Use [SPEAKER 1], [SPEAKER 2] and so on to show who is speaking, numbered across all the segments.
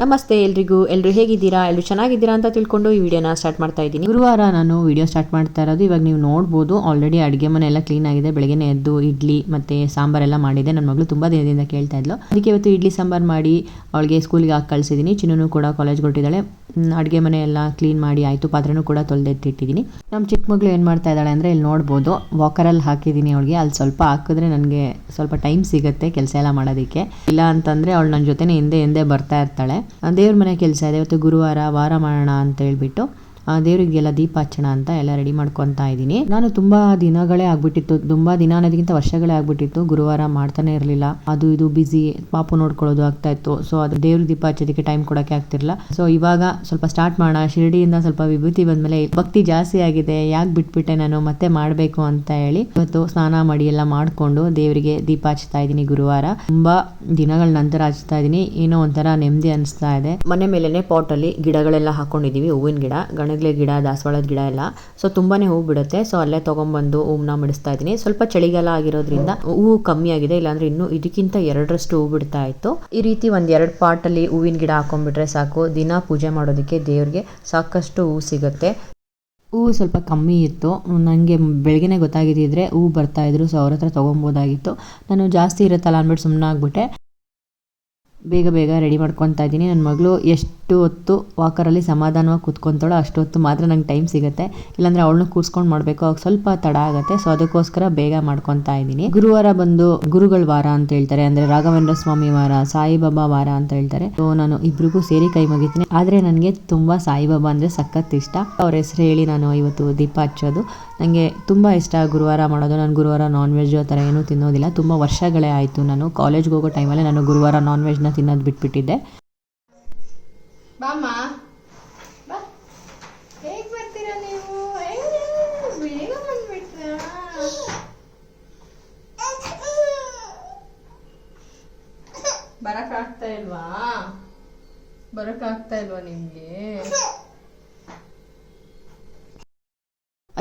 [SPEAKER 1] ನಮಸ್ತೆ ಎಲ್ರಿಗೂ. ಎಲ್ಲರೂ ಹೇಗಿದ್ದೀರಾ? ಎಲ್ಲರೂ ಚೆನ್ನಾಗಿದ್ದೀರಾ ಅಂತ ತಿಳ್ಕೊಂಡು ಈ ವಿಡಿಯೋನ ಸ್ಟಾರ್ಟ್ ಮಾಡ್ತಾ ಇದ್ದೀನಿ. ಗುರುವಾರ ನಾನು ವಿಡಿಯೋ ಸ್ಟಾರ್ಟ್ ಮಾಡ್ತಾ ಇರೋದು ಇವಾಗ ನೀವು ನೋಡ್ಬೋದು. ಆಲ್ರೆಡಿ ಅಡುಗೆ ಮನೆ ಎಲ್ಲ ಕ್ಲೀನ್ ಆಗಿದೆ. ಬೆಳಗ್ಗೆ ಎದ್ದು ಇಡ್ಲಿ ಮತ್ತು ಸಾಂಬಾರೆಲ್ಲ ಮಾಡಿದೆ. ನನ್ನ ಮಗಳು ತುಂಬ ದಿನದಿಂದ ಕೇಳ್ತಾ ಇದ್ಲು. ಅದಕ್ಕೆ ಇವತ್ತು ಇಡ್ಲಿ ಸಾಂಬಾರ್ ಮಾಡಿ ಅವಳಿಗೆ ಸ್ಕೂಲಿಗೆ ಹಾಕಿ ಕಳಿಸಿದ್ದೀನಿ. ಚಿನ್ನೂ ಕೂಡ ಕಾಲೇಜ್ ಕೊಟ್ಟಿದ್ದಾಳೆ. ಅಡುಗೆ ಮನೆ ಎಲ್ಲ ಕ್ಲೀನ್ ಮಾಡಿ ಆಯಿತು, ಪಾತ್ರೆನೂ ಕೂಡ ತೊಳೆದೆತ್ತಿಟ್ಟಿದ್ದೀನಿ ನಮ್ಮ ಚಿಕ್ಕ ಮಗಳು ಏನು ಮಾಡ್ತಾ ಇದ್ದಾಳೆ ಅಂದರೆ ಇಲ್ಲಿ ನೋಡ್ಬೋದು ವಾಕರಲ್ಲಿ ಹಾಕಿದ್ದೀನಿ ಅವಳಿಗೆ. ಅಲ್ಲಿ ಸ್ವಲ್ಪ ಹಾಕಿದ್ರೆ ನನಗೆ ಸ್ವಲ್ಪ ಟೈಮ್ ಸಿಗುತ್ತೆ ಕೆಲಸ ಎಲ್ಲ ಮಾಡೋದಕ್ಕೆ. ಇಲ್ಲ ಅಂತಂದರೆ ಅವಳು ನನ್ನ ಜೊತೆನೇ ಹಿಂದೆ ಹಿಂದೆ ಬರ್ತಾ ಇರ್ತಾಳೆ. ದೇವ್ರ ಮನೆ ಕೆಲಸ ಇದೆ. ಇವತ್ತು ಗುರುವಾರ ವಾರ ಮಾಡೋಣ ಅಂತ ಹೇಳ್ಬಿಟ್ಟು ದೇವರಿಗೆಲ್ಲ ದೀಪ ಹಚ್ಚೋಣ ಅಂತ ಎಲ್ಲ ರೆಡಿ ಮಾಡ್ಕೊತಾ ಇದ್ದೀನಿ. ನಾನು ತುಂಬಾ ದಿನಗಳೇ ಆಗ್ಬಿಟ್ಟಿತ್ತು. ತುಂಬಾ ದಿನ ಅನ್ನೋದಕ್ಕಿಂತ ವರ್ಷಗಳೇ ಆಗ್ಬಿಟ್ಟಿತ್ತು. ಗುರುವಾರ ಮಾಡ್ತಾನೆ ಇರಲಿಲ್ಲ. ಅದು ಇದು ಬಿಸಿ ಪಾಪು ನೋಡ್ಕೊಳ್ಳೋದು ಆಗ್ತಾ ಇತ್ತು. ಸೊ ಅದು ದೇವ್ರ ದೀಪ ಹಚ್ಚೋದಕ್ಕೆ ಟೈಮ್ ಕೊಡಕ್ಕೆ ಆಗ್ತಿರ್ಲಿಲ್ಲ. ಸೊ ಇವಾಗ ಸ್ವಲ್ಪ ಸ್ಟಾರ್ಟ್ ಮಾಡೋಣ. ಶಿರಡಿಯಿಂದ ಸ್ವಲ್ಪ ವಿಭೂತಿ ಬಂದ್ಮೇಲೆ ಭಕ್ತಿ ಜಾಸ್ತಿ ಆಗಿದೆ. ಯಾಕೆ ಬಿಟ್ಬಿಟ್ಟೆ ನಾನು? ಮತ್ತೆ ಮಾಡಬೇಕು ಅಂತ ಹೇಳಿ ಇವತ್ತು ಸ್ನಾನ ಮಾಡಿ ಎಲ್ಲ ಮಾಡಿಕೊಂಡು ದೇವರಿಗೆ ದೀಪ ಹಚ್ತಾ ಇದ್ದೀನಿ ಗುರುವಾರ. ತುಂಬಾ ದಿನಗಳ ನಂತರ ಹಚ್ತಾ ಇದ್ದೀನಿ. ಏನೋ ಒಂಥರ ನೆಮ್ಮದಿ ಅನಿಸ್ತಾ ಇದೆ. ಮನೆ ಮೇಲೆನೆ ಪಾಟ್ ಅಲ್ಲಿ ಗಿಡಗಳೆಲ್ಲ ಹಾಕೊಂಡಿದೀವಿ ಹೂವಿನ ಗಿಡ. ಗಣಗ್ಲೆ ಗಿಡ, ದಾಸವಾಳದ ಗಿಡ ಎಲ್ಲ. ಸೊ ತುಂಬಾನೇ ಹೂ ಬಿಡುತ್ತೆ. ಸೊ ಅಲ್ಲೇ ತಗೊಂಡ್ಬಂದು ಹೂವನ್ನ ಮಿಡಿಸ್ತಾ ಇದ್ದೀನಿ. ಸ್ವಲ್ಪ ಚಳಿಗಾಲ ಆಗಿರೋದ್ರಿಂದ ಹೂವು ಕಮ್ಮಿ ಆಗಿದೆ. ಇಲ್ಲಾಂದ್ರೆ ಇನ್ನು ಇದಕ್ಕಿಂತ ಎರಡರಷ್ಟು ಹೂ ಬಿಡ್ತಾ ಇತ್ತು. ಈ ರೀತಿ ಒಂದು ಎರಡು ಪಾಟ್ ಅಲ್ಲಿ ಹೂವಿನ ಗಿಡ ಹಾಕೊಂಡ್ಬಿಟ್ರೆ ಸಾಕು. ದಿನ ಪೂಜೆ ಮಾಡೋದಕ್ಕೆ ದೇವ್ರಿಗೆ ಸಾಕಷ್ಟು ಹೂ ಸಿಗುತ್ತೆ. ಹೂವು ಸ್ವಲ್ಪ ಕಮ್ಮಿ ಇತ್ತು. ನನಗೆ ಬೆಳಗ್ಗೆನೇ ಗೊತ್ತಾಗಿದ್ದಿದ್ರೆ ಹೂವು ಬರ್ತಾಯಿದ್ರು ಸೊ ಅವ್ರ ಹತ್ರ ತೊಗೊಬೋದಾಗಿತ್ತು. ನಾನು ಜಾಸ್ತಿ ಇರುತ್ತಲ್ಲ ಅಂದ್ಬಿಟ್ಟು ಸುಮ್ಮನೆ ಆಗ್ಬಿಟ್ಟೆ. ಬೇಗ ಬೇಗ ರೆಡಿ ಮಾಡ್ಕೊತಾ ಇದ್ದೀನಿ. ನನ್ನ ಮಗಳು ಎಷ್ಟು ಹೊತ್ತು ವಾಕರಲ್ಲಿ ಸಮಾಧಾನವಾಗಿ ಕೂತ್ಕೊತಾಳೋ ಅಷ್ಟು ಹೊತ್ತು ಮಾತ್ರ ನಂಗೆ ಟೈಮ್ ಸಿಗುತ್ತೆ. ಇಲ್ಲಾಂದ್ರೆ ಅವಳನ್ನ ಕೂರಿಸ್ಕೊಂಡು ಮಾಡಬೇಕು. ಅವಾಗ ಸ್ವಲ್ಪ ತಡ ಆಗುತ್ತೆ. ಸೊ ಅದಕ್ಕೋಸ್ಕರ ಬೇಗ ಮಾಡ್ಕೊತಾ ಇದ್ದೀನಿ. ಗುರುವಾರ ಬಂದು ಗುರುಗಳ ವಾರ ಅಂತ ಹೇಳ್ತಾರೆ. ಅಂದ್ರೆ ರಾಘವೇಂದ್ರ ಸ್ವಾಮಿ ವಾರ, ಸಾಯಿಬಾಬಾ ವಾರ ಅಂತ ಹೇಳ್ತಾರೆ. ಸೊ ನಾನು ಇಬ್ರಿಗೂ ಸೇರಿ ಕೈ ಮುಗಿತೀನಿ. ಆದರೆ ನನಗೆ ತುಂಬ ಸಾಯಿಬಾಬಾ ಅಂದರೆ ಸಖತ್ ಇಷ್ಟ. ಅವ್ರ ಹೆಸರು ಹೇಳಿ ನಾನು ಇವತ್ತು ದೀಪ ಹಚ್ಚೋದು. ನನಗೆ ತುಂಬ ಇಷ್ಟ ಗುರುವಾರ ಮಾಡೋದು. ನಾನು ಗುರುವಾರ ನಾನ್ ವೆಜ್ ಆ ಥರ ಏನೂ ತಿನ್ನೋದಿಲ್ಲ. ತುಂಬ ವರ್ಷಗಳೇ ಆಯಿತು. ನಾನು ಕಾಲೇಜ್ಗೆ ಹೋಗೋ ಟೈಮಲ್ಲಿ ನಾನು ಗುರುವಾರ ನಾನ್ ವೆಜ್ನ ತಿನ್ನೋದು ಬಿಟ್ಬಿಟ್ಟಿದ್ದೆ.
[SPEAKER 2] ಬಾಮ್ಮ, ಬಾ. ಬರ್ತೀರಾ ನೀವು? ಬೇಗ ಬಂದ್ಬಿಟ್ರಾ? ಬರಕ್ ಆಗ್ತಾ ಇಲ್ವಾ? ಬರಕ್ಕಾಗ್ತಾ ಇಲ್ವಾ ನಿಮ್ಗೆ?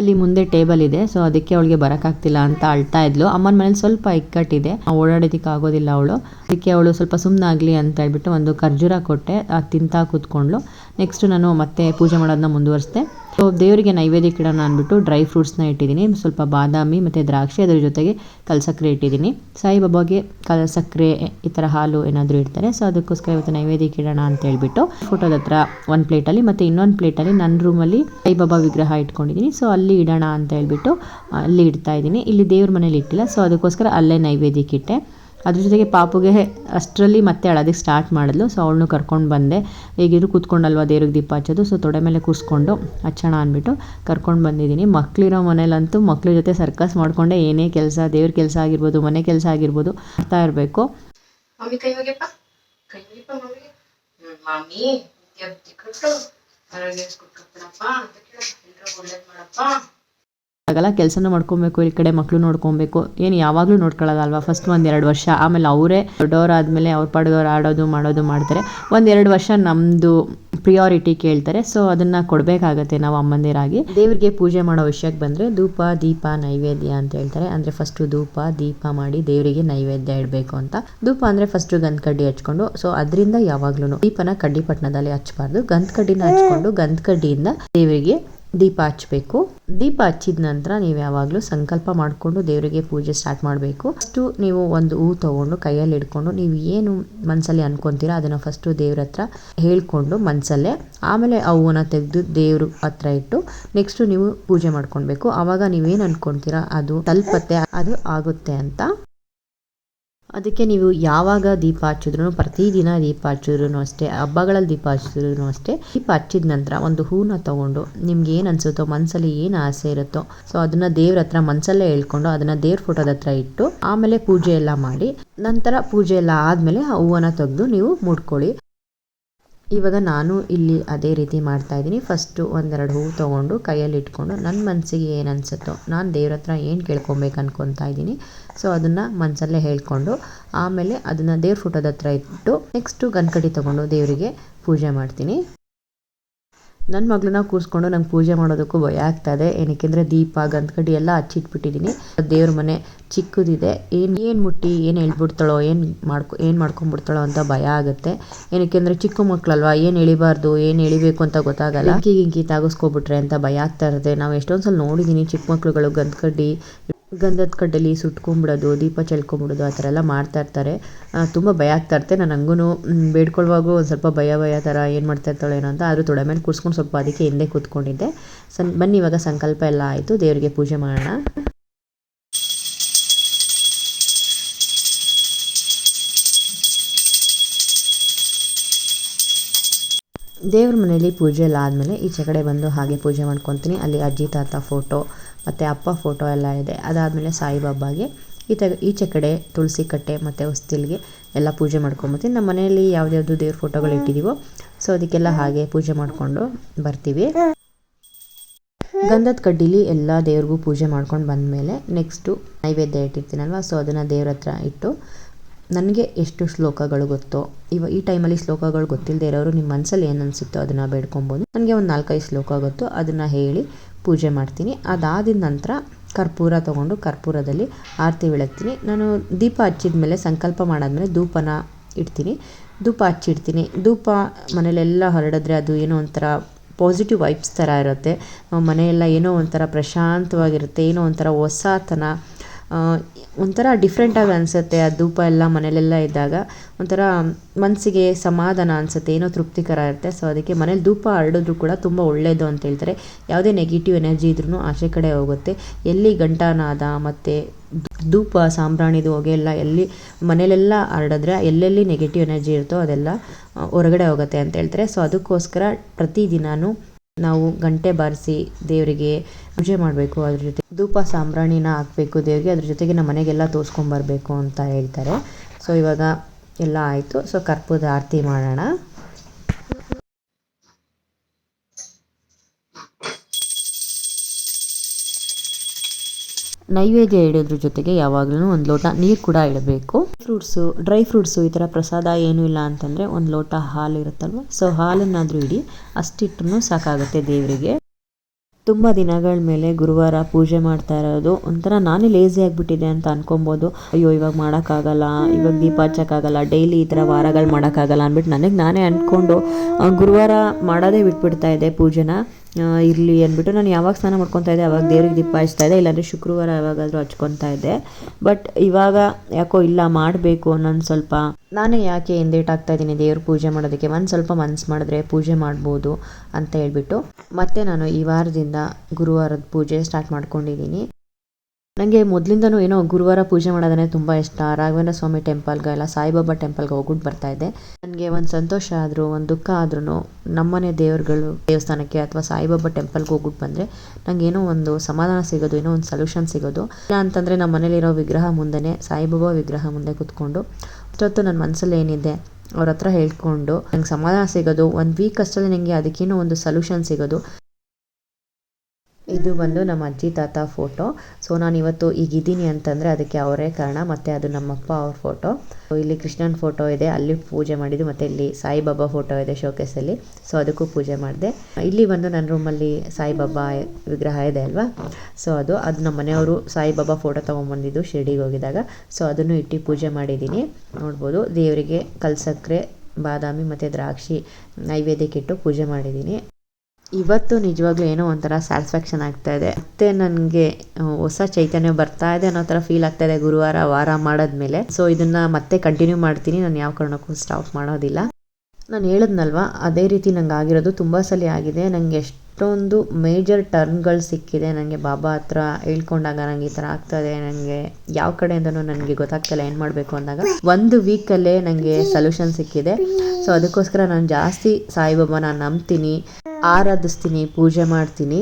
[SPEAKER 1] ಅಲ್ಲಿ ಮುಂದೆ ಟೇಬಲ್ ಇದೆ ಸೊ ಅದಕ್ಕೆ ಅವಳಿಗೆ ಬರಕ್ಕಾಗ್ತಿಲ್ಲ ಅಂತ ಅಳ್ತಾ ಇದ್ಲು. ಅಮ್ಮನ ಮನೇಲಿ ಸ್ವಲ್ಪ ಇಕ್ಕಟ್ಟಿದೆ ಓಡಾಡೋದಕ್ಕೆ ಆಗೋದಿಲ್ಲ ಅವಳು. ಅದಕ್ಕೆ ಅವಳು ಸ್ವಲ್ಪ ಸುಮ್ಮನಾಗಲಿ ಅಂತ ಹೇಳ್ಬಿಟ್ಟು ಒಂದು ಖರ್ಜೂರ ಕೊಟ್ಟೆ, ಅದು ತಿಂತಾ ಕೂತ್ಕೊಂಡ್ಳು. ನೆಕ್ಸ್ಟ್ ನಾನು ಮತ್ತೆ ಪೂಜೆ ಮಾಡೋದನ್ನ ಮುಂದುವರಿಸಿದೆ. ಸೊ ದೇವರಿಗೆ ನೈವೇದ್ಯಕ್ಕೆ ಇಡೋಣ ಅಂದ್ಬಿಟ್ಟು ಡ್ರೈ ಫ್ರೂಟ್ಸ್ನ ಇಟ್ಟಿದ್ದೀನಿ ಸ್ವಲ್ಪ ಬಾದಾಮಿ ಮತ್ತು ದ್ರಾಕ್ಷಿ ಅದ್ರ ಜೊತೆಗೆ ಕಲ್ಸಕ್ಕರೆ ಇಟ್ಟಿದ್ದೀನಿ ಸಾಯಿಬಾಬಾಗೆ ಕಲ್ ಸಕ್ಕರೆ ಈ ಥರ ಹಾಲು ಏನಾದರೂ ಇಡ್ತಾರೆ. ಸೊ ಅದಕ್ಕೋಸ್ಕರ ಇವತ್ತು ನೈವೇದ್ಯಕ್ಕೆ ಇಡೋಣ ಅಂತ ಹೇಳ್ಬಿಟ್ಟು ಫೋಟೋದ ಹತ್ರ ಒಂದು ಪ್ಲೇಟಲ್ಲಿ ಮತ್ತು ಇನ್ನೊಂದು ಪ್ಲೇಟಲ್ಲಿ ನನ್ನ ರೂಮಲ್ಲಿ ಸಾಯಿಬಾಬಾ ವಿಗ್ರಹ ಇಟ್ಕೊಂಡಿದ್ದೀನಿ ಸೊ ಅಲ್ಲಿ ಇಡೋಣ ಅಂತ ಹೇಳ್ಬಿಟ್ಟು, ಅಲ್ಲಿ ಇಡ್ತಾ ಇದ್ದೀನಿ. ಇಲ್ಲಿ ದೇವ್ರ ಮನೇಲಿ ಇಟ್ಟಿಲ್ಲ. ಸೊ ಅದಕ್ಕೋಸ್ಕರ ಅಲ್ಲೇ ನೈವೇದ್ಯಕ್ಕೆ ಇಟ್ಟೆ ಅದ್ರ ಜೊತೆಗೆ ಪಾಪುಗೆ ಅಷ್ಟರಲ್ಲಿ ಮತ್ತೆ ಅಳೋದಕ್ಕೆ ಸ್ಟಾರ್ಟ್ ಮಾಡಿದ್ಲು. ಸೊ ಅವಳನ್ನು ಕರ್ಕೊಂಡು ಬಂದೆ. ಹೇಗಿದ್ರು ಕೂತ್ಕೊಂಡಲ್ವ, ದೇವ್ರಿಗೆ ದೀಪ ಹಚ್ಚೋದು? ಸೊ ತೊಡೆ ಮೇಲೆ ಕೂರಿಸ್ಕೊಂಡು ಹಚ್ಚೋಣ ಅಂದ್ಬಿಟ್ಟು ಕರ್ಕೊಂಡು ಬಂದಿದ್ದೀನಿ. ಮಕ್ಕಳಿರೋ ಮನೇಲಂತೂ ಮಕ್ಕಳ ಜೊತೆ ಸರ್ಕಸ್ ಮಾಡಿಕೊಂಡೆ. ಏನೇ ಕೆಲಸ, ದೇವ್ರ ಕೆಲಸ ಆಗಿರ್ಬೋದು, ಮನೆ ಕೆಲಸ ಆಗಿರ್ಬೋದು ಮಾಡ್ತಾ ಇರಬೇಕು.
[SPEAKER 2] ಅಂತ
[SPEAKER 1] ಆಗಲ್ಲ, ಕೆಲಸನೂ ಮಾಡ್ಕೊಬೇಕು, ಈ ಕಡೆ ಮಕ್ಕಳು ನೋಡ್ಕೊಬೇಕು. ಏನು ಯಾವಾಗಲೂ ನೋಡ್ಕೊಳ್ಳೋದಲ್ವಾ? ಫಸ್ಟ್ ಒಂದು ಎರಡು ವರ್ಷ. ಆಮೇಲೆ ಅವರೇ ದೊಡ್ಡವರಾದ್ಮೇಲೆ ಅವ್ರ ಪಾಡಿದವ್ರು ಆಡೋದು, ಮಾಡೋದು ಮಾಡ್ತಾರೆ. ಒಂದೆರಡು ವರ್ಷ ನಮ್ಮದು ಪ್ರಿಯಾರಿಟಿ ಕೇಳ್ತಾರೆ. ಸೊ ಅದನ್ನು ಕೊಡಬೇಕಾಗತ್ತೆ ನಾವು ಅಮ್ಮಂದಿರಾಗಿ. ದೇವರಿಗೆ ಪೂಜೆ ಮಾಡೋ ವಿಷಯಕ್ಕೆ ಬಂದರೆ ಧೂಪ, ದೀಪ, ನೈವೇದ್ಯ ಅಂತ ಹೇಳ್ತಾರೆ. ಅಂದರೆ ಫಸ್ಟು ಧೂಪ, ದೀಪ ಮಾಡಿ ದೇವರಿಗೆ ನೈವೇದ್ಯ ಇಡಬೇಕು ಅಂತ. ಧೂಪ ಅಂದರೆ ಫಸ್ಟು ಗಂಧ ಕಡ್ಡಿ ಹಚ್ಕೊಂಡು ಸೊ ಅದರಿಂದ ಯಾವಾಗ್ಲೂ ದೀಪನ ಕಡ್ಡಿ ಪಟ್ಟಣದಲ್ಲಿ ಹಚ್ಚಬಾರ್ದು ಗಂಧ ಕಡ್ಡಿನ ಹಚ್ಕೊಂಡು ಗಂಧ ಕಡ್ಡಿಯಿಂದ ದೇವರಿಗೆ ದೀಪ ಹಚ್ಚಬೇಕು. ದೀಪ ಹಚ್ಚಿದ ನಂತರ ನೀವು ಯಾವಾಗಲೂ ಸಂಕಲ್ಪ ಮಾಡಿಕೊಂಡು ದೇವರಿಗೆ ಪೂಜೆ ಸ್ಟಾರ್ಟ್ ಮಾಡಬೇಕು. ಫಸ್ಟು ನೀವು ಒಂದು ಹೂ ತಗೊಂಡು ಕೈಯಲ್ಲಿ ಹಿಡ್ಕೊಂಡು ನೀವು ಏನು ಮನಸ್ಸಲ್ಲಿ ಅನ್ಕೊಂತೀರಾ ಅದನ್ನು ಫಸ್ಟು ದೇವ್ರ ಹತ್ರ ಹೇಳ್ಕೊಂಡು ಮನಸ್ಸಲ್ಲೇ ಆಮೇಲೆ ಆ ಹೂವನ್ನು ತೆಗೆದು ದೇವ್ರ ಹತ್ರ ಇಟ್ಟು ನೆಕ್ಸ್ಟು ನೀವು ಪೂಜೆ ಮಾಡ್ಕೊಳ್ಬೇಕು. ಆವಾಗ ನೀವೇನು ಅನ್ಕೊಂತೀರಾ ಅದು ತಲುಪತ್ತೆ, ಅದು ಆಗುತ್ತೆ ಅಂತ. ಅದಕ್ಕೆ ನೀವು ಯಾವಾಗ ದೀಪ ಹಚ್ಚಿದ್ರು ಪ್ರತಿದಿನ ದೀಪ ಹಚ್ಚಿದ್ರು ಅಷ್ಟೇ, ಹಬ್ಬಗಳಲ್ಲಿ ದೀಪ ಹಚ್ಚಿದ್ರು ಅಷ್ಟೇ, ದೀಪ ಹಚ್ಚಿದ ನಂತರ ಒಂದು ಹೂನ ತಗೊಂಡು ನಿಮ್ಗೆ ಏನು ಅನ್ಸುತ್ತೋ ಮನಸ್ಸಲ್ಲಿ ಏನು ಆಸೆ ಇರುತ್ತೋ ಸೊ ಅದನ್ನ ದೇವ್ರ ಹತ್ರ ಮನಸ್ಸಲ್ಲೇ ಹೇಳ್ಕೊಂಡು ಅದನ್ನ ದೇವ್ರ ಫೋಟೋದ ಹತ್ರ ಇಟ್ಟು ಆಮೇಲೆ ಪೂಜೆ ಎಲ್ಲ ಮಾಡಿ, ನಂತರ ಪೂಜೆ ಎಲ್ಲ ಆದಮೇಲೆ ಆ ಹೂವನ್ನು ತೆಗೆದು ನೀವು ಮುಡ್ಕೊಳ್ಳಿ. ಇವಾಗ ನಾನು ಇಲ್ಲಿ ಅದೇ ರೀತಿ ಮಾಡ್ತಾ ಇದ್ದೀನಿ. ಫಸ್ಟು ಒಂದೆರಡು ಹೂವು ತೊಗೊಂಡು ಕೈಯಲ್ಲಿ ಇಟ್ಕೊಂಡು ನನ್ನ ಮನಸ್ಸಿಗೆ ಏನು ಅನಿಸುತ್ತೋ, ನಾನು ದೇವ್ರ ಹತ್ರ ಏನು ಕೇಳ್ಕೊಬೇಕು ಅನ್ಕೊತಾ ಇದ್ದೀನಿ. ಸೊ ಅದನ್ನು ಮನಸ್ಸಲ್ಲೇ ಹೇಳಿಕೊಂಡು, ಆಮೇಲೆ ಅದನ್ನು ದೇವ್ರ ಫೋಟೋದ ಹತ್ರ ಇಟ್ಟು ನೆಕ್ಸ್ಟು ಗನ್ಕಡಿ ತೊಗೊಂಡು ದೇವರಿಗೆ ಪೂಜೆ ಮಾಡ್ತೀನಿ. ನನ್ನ ಮಗಳನ್ನ ಕೂರಿಸ್ಕೊಂಡು ನಂಗೆ ಪೂಜೆ ಮಾಡೋದಕ್ಕೂ ಭಯ ಆಗ್ತದೆ. ಏನಕ್ಕೆಂದರೆ ದೀಪ ಗಂಧಕಡ್ಡಿ ಎಲ್ಲ ಹಚ್ಚಿಟ್ಬಿಟ್ಟಿದ್ದೀನಿ ದೇವ್ರ ಮನೆ ಚಿಕ್ಕದಿದೆ. ಏನು ಏನು ಮುಟ್ಟಿ, ಏನು ಹೇಳ್ಬಿಡ್ತಾಳೋ, ಏನು ಮಾಡ್ಕೊ, ಏನು ಮಾಡ್ಕೊಂಡ್ಬಿಡ್ತಾಳೋ ಅಂತ ಭಯ ಆಗುತ್ತೆ. ಏನಕ್ಕೆಂದರೆ ಚಿಕ್ಕ ಮಕ್ಕಳಲ್ವಾ ಏನು ಎಳಿಬಾರ್ದು, ಏನು ಎಳಿಬೇಕು ಅಂತ ಗೊತ್ತಾಗಲ್ಲ. ಗಿಂಕಿ ತಾಗಿಸ್ಕೊಬಿಟ್ರೆ ಅಂತ ಭಯ ಆಗ್ತಾ ಇರುತ್ತೆ. ನಾವು ಎಷ್ಟೊಂದು ಸಲ ನೋಡಿದ್ದೀನಿ ಚಿಕ್ಕ ಮಕ್ಳುಗಳು ಗಂಧಕಡ್ಡಿ ಗಂಧದ ಕಡ್ಡಲ್ಲಿ ಸುಟ್ಕೊಂಬಿಡೋದು, ದೀಪ ಚೆಲ್ಕೊಂಬಿಡೋದು ಆ ಥರ ಎಲ್ಲ ಮಾಡ್ತಾ ಇರ್ತಾರೆ. ತುಂಬ ಭಯ ಆಗ್ತಾ ಇರುತ್ತೆ. ನಾನು ಹಂಗೂ ಬೇಡ್ಕೊಳ್ಳುವಾಗೂ ಒಂದು ಸ್ವಲ್ಪ ಭಯ ಭಯ ಥರ ಏನು ಮಾಡ್ತಾ ಇರ್ತಾಳೆ ಏನೋ ಅಂತ, ಆದರೂ ತೊಡೆ ಮೇಲೆ ಕೂರಿಸ್ಕೊಂಡು ಸ್ವಲ್ಪ ಅದಕ್ಕೆ ಹಿಂದೆ ಕೂತ್ಕೊಂಡಿದ್ದೆ. ಸನ್, ಬನ್ನಿ ಇವಾಗ ಸಂಕಲ್ಪ ಎಲ್ಲ ಆಯಿತು. ದೇವರಿಗೆ ಪೂಜೆ ಮಾಡೋಣ. ದೇವ್ರ ಮನೇಲಿ ಪೂಜೆ ಎಲ್ಲ ಆದಮೇಲೆ ಈಚೆ ಕಡೆ ಬಂದು ಹಾಗೆ ಪೂಜೆ ಮಾಡ್ಕೊತೀನಿ. ಅಲ್ಲಿ ಅಜ್ಜಿ, ತಾತ ಫೋಟೋ ಮತ್ತು ಅಪ್ಪ ಫೋಟೋ ಎಲ್ಲ ಇದೆ. ಅದಾದಮೇಲೆ ಸಾಯಿಬಾಬಾಗೆ ಈತ ಈಚೆ ಕಡೆ ತುಳಸಿ ಕಟ್ಟೆ ಮತ್ತು ಹೊಸ್ತಿಲ್ಗೆ ಎಲ್ಲ ಪೂಜೆ ಮಾಡ್ಕೊಂಬತ್ತಿ ನಮ್ಮ ಮನೆಯಲ್ಲಿ ಯಾವ್ದ್ಯಾವ್ದು ದೇವ್ರ ಫೋಟೋಗಳು ಇಟ್ಟಿದ್ದೀವೋ ಸೊ ಅದಕ್ಕೆಲ್ಲ ಹಾಗೆ ಪೂಜೆ ಮಾಡಿಕೊಂಡು ಬರ್ತೀವಿ. ಗಂಧದ ಕಡ್ಡಿಲಿ ಎಲ್ಲ ದೇವ್ರಿಗೂ ಪೂಜೆ ಮಾಡ್ಕೊಂಡು ಬಂದಮೇಲೆ ನೆಕ್ಸ್ಟು ನೈವೇದ್ಯ ಇಟ್ಟಿರ್ತೀನಲ್ವ ಸೊ ಅದನ್ನು ದೇವ್ರ ಹತ್ರ ಇಟ್ಟು ನನಗೆ ಎಷ್ಟು ಶ್ಲೋಕಗಳು ಗೊತ್ತೋ ಇವ ಈ ಟೈಮಲ್ಲಿ ಶ್ಲೋಕಗಳು ಗೊತ್ತಿಲ್ಲದೆ ಇರೋರು ನಿಮ್ಮ ಮನಸ್ಸಲ್ಲಿ ಏನು ಅನಿಸುತ್ತೋ ಅದನ್ನು ಬೇಡ್ಕೊಬೋದು. ನನಗೆ ಒಂದು ನಾಲ್ಕೈದು ಶ್ಲೋಕ ಗೊತ್ತು ಅದನ್ನು ಹೇಳಿ ಪೂಜೆ ಮಾಡ್ತೀನಿ. ಅದಾದ ನಂತರ ಕರ್ಪೂರ ತೊಗೊಂಡು ಕರ್ಪೂರದಲ್ಲಿ ಆರತಿ ಬೆಳಗ್ತೀನಿ. ನಾನು ದೀಪ ಹಚ್ಚಿದ ಮೇಲೆ ಸಂಕಲ್ಪ ಮಾಡಾದ್ಮೇಲೆ ಧೂಪನ ಇಡ್ತೀನಿ. ಧೂಪ ಹಚ್ಚಿಡ್ತೀನಿ. ಧೂಪ ಮನೇಲೆಲ್ಲ ಹರಡಿದ್ರೆ ಅದು ಏನೋ ಒಂಥರ ಪಾಸಿಟಿವ್ ವೈಬ್ಸ್ ಥರ ಇರುತ್ತೆ. ಮನೆಯೆಲ್ಲ ಏನೋ ಒಂಥರ ಪ್ರಶಾಂತವಾಗಿರುತ್ತೆ. ಏನೋ ಒಂಥರ ಹೊಸತನ ಒಂಥರ ಡಿಫ್ರೆಂಟಾಗಿ ಅನಿಸುತ್ತೆ. ಆ ಧೂಪ ಎಲ್ಲ ಮನೆಯಲ್ಲೆಲ್ಲ ಇದ್ದಾಗ ಒಂಥರ ಮನಸ್ಸಿಗೆ ಸಮಾಧಾನ ಅನಿಸುತ್ತೆ. ಏನೋ ತೃಪ್ತಿಕರ ಇರುತ್ತೆ. ಸೊ ಅದಕ್ಕೆ ಮನೇಲಿ ಧೂಪ ಹರಡಿದ್ರು ಕೂಡ ತುಂಬ ಒಳ್ಳೆಯದು ಅಂತ ಹೇಳ್ತಾರೆ. ಯಾವುದೇ ನೆಗೆಟಿವ್ ಎನರ್ಜಿ ಇದ್ರೂ ಆಚೆ ಕಡೆ ಹೋಗುತ್ತೆ. ಎಲ್ಲಿ ಗಂಟಾನಾದ ಮತ್ತು ಧೂಪ, ಸಾಂಬ್ರಾಣಿದು ಹೊಗೆ ಎಲ್ಲ ಎಲ್ಲಿ ಮನೇಲೆಲ್ಲ ಹರಡಿದ್ರೆ ಎಲ್ಲೆಲ್ಲಿ ನೆಗೆಟಿವ್ ಎನರ್ಜಿ ಇರುತ್ತೋ ಅದೆಲ್ಲ ಹೊರಗಡೆ ಹೋಗುತ್ತೆ ಅಂತ ಹೇಳ್ತಾರೆ. ಸೊ ಅದಕ್ಕೋಸ್ಕರ ಪ್ರತಿದಿನಾನು ನಾವು ಗಂಟೆ ಬಾರಿಸಿ ದೇವರಿಗೆ ಪೂಜೆ ಮಾಡಬೇಕು, ಅದ್ರ ಜೊತೆ ಧೂಪ ಸಾಂಬ್ರಾಣಿನ ಹಾಕಬೇಕು, ದೇವರಿಗೆ ಅದ್ರ ಜೊತೆಗೆ ನಮ್ಮ ಮನೆಗೆಲ್ಲ ತೋರಿಸ್ಕೊಂಬರ್ಬೇಕು ಅಂತ ಹೇಳ್ತಾರೆ. ಸೊ ಇವಾಗ ಎಲ್ಲ ಆಯಿತು. ಸೊ ಕರ್ಪೂರದ ಆರತಿ ಮಾಡೋಣ. ನೈವೇದ್ಯ ಇಡೋದ್ರ ಜೊತೆಗೆ ಯಾವಾಗಲೂ ಒಂದು ಲೋಟ ನೀರು ಕೂಡ ಇಡಬೇಕು. ಫ್ರೂಟ್ಸು ಡ್ರೈ ಫ್ರೂಟ್ಸು ಈ ಥರ ಪ್ರಸಾದ ಏನೂ ಇಲ್ಲ ಅಂತಂದರೆ ಒಂದು ಲೋಟ ಹಾಲು ಇರುತ್ತಲ್ವ? ಸೊ ಹಾಲನ್ನಾದರೂ ಇಡಿ ಅಷ್ಟಿಟ್ಟು ಸಾಕಾಗುತ್ತೆ ದೇವರಿಗೆ. ತುಂಬ ದಿನಗಳ ಮೇಲೆ ಗುರುವಾರ ಪೂಜೆ ಮಾಡ್ತಾ ಇರೋದು. ಒಂಥರ ನಾನೇ ಲೇಸಿ ಆಗಿಬಿಟ್ಟಿದೆ ಅಂತ ಅನ್ಕೊಬೋದು. ಅಯ್ಯೋ, ಇವಾಗ ಮಾಡೋಕ್ಕಾಗಲ್ಲ, ಇವಾಗ ದೀಪ ಹಚ್ಚೋಕ್ಕಾಗಲ್ಲ ಡೈಲಿ ಈ ಥರ ವಾರಗಳು ಮಾಡೋಕ್ಕಾಗಲ್ಲ ಅಂದ್ಬಿಟ್ಟು ನನಗೆ ನಾನೇ ಅಂದ್ಕೊಂಡು ಗುರುವಾರ ಮಾಡೋದೇ ಬಿಟ್ಬಿಡ್ತಾ ಇದ್ದೆ ಪೂಜೆನ. ಇರಲಿ ಅಂದ್ಬಿಟ್ಟು ನಾನು ಯಾವಾಗ ಸ್ನಾನ ಮಾಡ್ಕೊತಾ ಇದ್ದೆ, ಅವಾಗ ದೇವ್ರಿಗೆ ದೀಪ ಹಚ್ತಾ ಇದ್ದೆ, ಇಲ್ಲಾಂದರೆ ಶುಕ್ರವಾರ ಯಾವಾಗಾದರೂ ಹಚ್ಕೊತಾ ಇದ್ದೆ. ಬಟ್ ಇವಾಗ ಯಾಕೋ ಇಲ್ಲ ಮಾಡಬೇಕು ನಾನು ಸ್ವಲ್ಪ, ನಾನೇ ಯಾಕೆ ಹಿಂದೇಟಾಗ್ತಾ ಇದ್ದೀನಿ ದೇವ್ರ ಪೂಜೆ ಮಾಡೋದಕ್ಕೆ? ಒಂದು ಸ್ವಲ್ಪ ಮನ್ಸು ಮಾಡಿದ್ರೆ ಪೂಜೆ ಮಾಡ್ಬೋದು ಅಂತ ಹೇಳ್ಬಿಟ್ಟು ಮತ್ತೆ ನಾನು ಈ ವಾರದಿಂದ ಗುರುವಾರದ ಪೂಜೆ ಸ್ಟಾರ್ಟ್ ಮಾಡ್ಕೊಂಡಿದ್ದೀನಿ. ನನಗೆ ಮೊದಲಿಂದನೂ ಏನೋ ಗುರುವಾರ ಪೂಜೆ ಮಾಡೋದನ್ನೇ ತುಂಬ ಇಷ್ಟ. ರಾಘವೇಂದ್ರ ಸ್ವಾಮಿ ಟೆಂಪಲ್ಗೆ ಎಲ್ಲ ಸಾಯಿಬಾಬಾ ಟೆಂಪಲ್ಗೆ ಹೋಗ್ಬಿಟ್ಟು ಬರ್ತಾ ಇದ್ದೆ. ನನಗೆ ಒಂದು ಸಂತೋಷ ಆದರೂ, ಒಂದು ದುಃಖ ಆದ್ರೂ ನಮ್ಮನೆ ದೇವರುಗಳು ದೇವಸ್ಥಾನಕ್ಕೆ ಅಥವಾ ಸಾಯಿಬಾಬಾ ಟೆಂಪಲ್ಗೆ ಹೋಗ್ಬಿಟ್ಟು ಬಂದರೆ ಏನೋ ಒಂದು ಸಮಾಧಾನ ಸಿಗೋದು, ಏನೋ ಒಂದು ಸೊಲ್ಯೂಷನ್ ಸಿಗೋದು. ಇಲ್ಲ ಅಂತಂದರೆ ನಮ್ಮ ಮನೇಲಿರೋ ವಿಗ್ರಹ ಮುಂದೆನೇ, ಸಾಯಿಬಾಬಾ ವಿಗ್ರಹ ಮುಂದೆ ಕೂತ್ಕೊಂಡು ಅಷ್ಟೊತ್ತು ನನ್ನ ಮನಸ್ಸಲ್ಲಿ ಏನಿದೆ ಅವ್ರ ಹತ್ರ ಹೇಳ್ಕೊಂಡು ನಂಗೆ ಸಮಾಧಾನ ಸಿಗೋದು. ಒಂದು ವೀಕ್ ಅಷ್ಟರಲ್ಲಿ ನನಗೆ ಅದಕ್ಕೇನೋ ಒಂದು ಸೊಲ್ಯೂಷನ್ ಸಿಗೋದು. ಇದು ಬಂದು ನಮ್ಮ ಅಜ್ಜಿ ತಾತ ಫೋಟೋ. ಸೊ ನಾನು ಇವತ್ತು ಈಗ ಈಗಿದ್ದೀನಿ ಅಂತಂದರೆ ಅದಕ್ಕೆ ಅವರೇ ಕಾರಣ, ಮತ್ತು ಅದು ನಮ್ಮಪ್ಪ ಅವ್ರ ಫೋಟೋ. ಇಲ್ಲಿ ಕೃಷ್ಣನ ಫೋಟೋ ಇದೆ, ಅಲ್ಲಿ ಪೂಜೆ ಮಾಡಿದ್ದು, ಮತ್ತು ಇಲ್ಲಿ ಸಾಯಿಬಾಬಾ ಫೋಟೋ ಇದೆ ಶೋಕೇಸಲ್ಲಿ. ಸೊ, ಅದಕ್ಕೂ ಪೂಜೆ ಮಾಡಿದೆ. ಇಲ್ಲಿ ಬಂದು ನನ್ನ ರೂಮಲ್ಲಿ ಸಾಯಿಬಾಬಾ ವಿಗ್ರಹ ಇದೆ ಅಲ್ವಾ? ಸೊ, ಅದು ಅದು ನಮ್ಮ ಮನೆಯವರು ಸಾಯಿಬಾಬಾ ಫೋಟೋ ತೊಗೊಂಬಂದಿದ್ದು ಶಿರ್ಡಿಗೆ ಹೋಗಿದಾಗ ಸೊ, ಅದನ್ನು ಇಟ್ಟು ಪೂಜೆ ಮಾಡಿದ್ದೀನಿ. ನೋಡ್ಬೋದು, ದೇವರಿಗೆ ಕಲ್ಸಕ್ರೆ ಬಾದಾಮಿ ಮತ್ತು ದ್ರಾಕ್ಷಿ ನೈವೇದ್ಯಕ್ಕಿಟ್ಟು ಪೂಜೆ ಮಾಡಿದ್ದೀನಿ. ಇವತ್ತು ನಿಜವಾಗ್ಲೂ ಏನೋ ಒಂಥರ ಸ್ಯಾಟಿಸ್ಫ್ಯಾಕ್ಷನ್ ಆಗ್ತಾ ಇದೆ. ಮತ್ತೆ ನನಗೆ ಹೊಸ ಚೈತನ್ಯ ಬರ್ತಾ ಇದೆ ಅನ್ನೋ ಥರ ಫೀಲ್ ಆಗ್ತಾ ಇದೆ ಗುರುವಾರ, ವಾರ ಮಾಡಾದ್ಮೇಲೆ. ಸೊ ಇದನ್ನು ಮತ್ತೆ ಕಂಟಿನ್ಯೂ ಮಾಡ್ತೀನಿ. ನಾನು ಯಾವ ಕಾರಣಕ್ಕೂ ಸ್ಟಾಪ್ ಮಾಡೋದಿಲ್ಲ. ನಾನು ಹೇಳಿದ್ನಲ್ವ, ಅದೇ ರೀತಿ ನಂಗೆ ಆಗಿರೋದು ತುಂಬ ಸಲ ಆಗಿದೆ. ನನಗೆ ಎಷ್ಟೊಂದು ಮೇಜರ್ ಟರ್ನ್ಗಳು ಸಿಕ್ಕಿದೆ. ನನಗೆ ಬಾಬಾ ಹತ್ರ ಹೇಳ್ಕೊಂಡಾಗ ನಂಗೆ ಈ ಥರ ಆಗ್ತದೆ ನನಗೆ ಯಾವ ಕಡೆಯಿಂದನೂ ನನಗೆ ಗೊತ್ತಾಗ್ತಿಲ್ಲ ಏನು ಮಾಡಬೇಕು ಅಂದಾಗ. ಒಂದು ವೀಕಲ್ಲೇ ನನಗೆ ಸೊಲ್ಯೂಷನ್ ಸಿಕ್ಕಿದೆ. ಸೊ ಅದಕ್ಕೋಸ್ಕರ ನಾನು ಜಾಸ್ತಿ ಸಾಯಿಬಾಬಾನ ನಂಬ್ತೀನಿ. ಆರಾಧಿಸ್ತೀನಿ, ಪೂಜೆ ಮಾಡ್ತೀನಿ.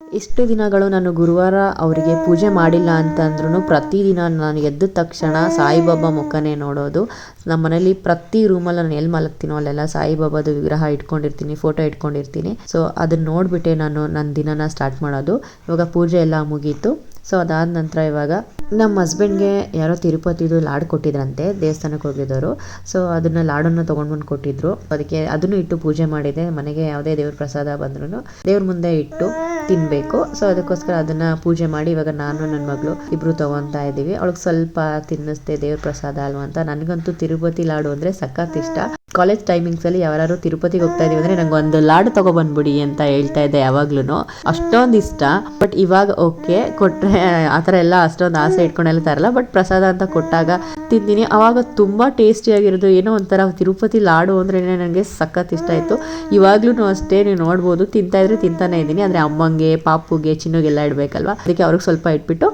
[SPEAKER 1] ಇಷ್ಟು ದಿನಗಳು ನಾನು ಗುರುವಾರ ಅವರಿಗೆ ಪೂಜೆ ಮಾಡಿಲ್ಲ ಅಂತಂದ್ರೂ ಪ್ರತಿದಿನ ನಾನು ಎದ್ದ ತಕ್ಷಣ ಸಾಯಿಬಾಬಾ ಮುಖನೇ ನೋಡೋದು. ನಮ್ಮ ಮನೇಲಿ ಪ್ರತಿ ರೂಮಲ್ಲಿ ನಾನು ಎಲ್ಲಿ ಮಲಗ್ತೀನೋ ಅಲ್ಲೆಲ್ಲ ಸಾಯಿಬಾಬಾದು ವಿಗ್ರಹ ಇಟ್ಕೊಂಡಿರ್ತೀನಿ ಫೋಟೋ ಇಟ್ಕೊಂಡಿರ್ತೀನಿ. ಸೊ ಅದನ್ನ ನೋಡಿಬಿಟ್ಟೆ ನಾನು ನನ್ನ ದಿನನ ಸ್ಟಾರ್ಟ್ ಮಾಡೋದು. ಇವಾಗ ಪೂಜೆ ಎಲ್ಲ ಮುಗೀತು. ಸೊ ಅದಾದ ನಂತರ ಇವಾಗ ನಮ್ಮ ಹಸ್ಬೆಂಡ್ಗೆ ಯಾರೋ ತಿರುಪತಿದು ಲಾಡು ಕೊಟ್ಟಿದ್ರಂತೆ, ದೇವಸ್ಥಾನಕ್ಕೆ ಹೋಗಿದ್ದವರು. ಸೊ ಅದನ್ನ ಲಾಡನ್ನು ತೊಗೊಂಡ್ಬಂದು ಕೊಟ್ಟಿದ್ರು. ಅದಕ್ಕೆ ಅದನ್ನು ಇಟ್ಟು ಪೂಜೆ ಮಾಡಿದೆ. ಮನೆಗೆ ಯಾವುದೇ ದೇವ್ರ ಪ್ರಸಾದ ಬಂದ್ರೂ ದೇವ್ರ ಮುಂದೆ ಇಟ್ಟು ತಿನ್ನಬೇಕು ಸೊ ಅದಕ್ಕೋಸ್ಕರ ಅದನ್ನ ಪೂಜೆ ಮಾಡಿ ಇವಾಗ ನಾನು ನನ್ನ ಮಗಳು ಇಬ್ಬರು ತೊಗೊತಾ ಇದ್ದೀವಿ. ಅವಳಿಗೆ ಸ್ವಲ್ಪ ತಿನ್ನಿಸ್ದೆ ದೇವ್ರ ಪ್ರಸಾದ ಅಲ್ವಾ ಅಂತ. ನನಗಂತೂ ತಿರುಪತಿ ಲಾಡು ಅಂದರೆ ಸಖತ್ ಇಷ್ಟ. ಕಾಲೇಜ್ ಟೈಮಿಂಗ್ಸಲ್ಲಿ ಯಾರು ತಿರುಪತಿಗೆ ಹೋಗ್ತಾ ಇದೀವಿ ಅಂದರೆ ನಂಗೆ ಒಂದು ಲಾಡು ತಗೊಬಂದ್ಬಿಡಿ ಅಂತ ಹೇಳ್ತಾ ಇದ್ದೆ ಯಾವಾಗ್ಲೂ ಅಷ್ಟೊಂದು ಇಷ್ಟ ಬಟ್ ಇವಾಗ ಓಕೆ ಕೊಟ್ಟರೆ ಆ ಥರ ಎಲ್ಲ ಅಷ್ಟೊಂದು ಆಸೆ ಇಟ್ಕೊಂಡೆಲ್ಲ ತರಲ್ಲ ಬಟ್ ಪ್ರಸಾದ ಅಂತ ಕೊಟ್ಟಾಗ ತಿಂತೀನಿ ಅವಾಗ ತುಂಬ ಟೇಸ್ಟಿಯಾಗಿರೋದು ಏನೋ ಒಂಥರ ತಿರುಪತಿ ಲಾಡು ಅಂದ್ರೆ ನನಗೆ ಸಖತ್ ಇಷ್ಟ ಆಯಿತು. ಇವಾಗ್ಲೂ ಅಷ್ಟೇ ನೀವು ನೋಡ್ಬೋದು, ತಿಂತಾ ಇದ್ರೆ ತಿಂತಾನೆ ಇದ್ದೀನಿ ಅಂದ್ರೆ ಅಮ್ಮಂಗೆ, ಪಾಪುಗೆ, ಚಿನ್ನಗೆಲ್ಲ ಇಡಬೇಕಲ್ವ? ಅದಕ್ಕೆ ಅವ್ರಿಗೆ ಸ್ವಲ್ಪ ಇಟ್ಬಿಟ್ಟು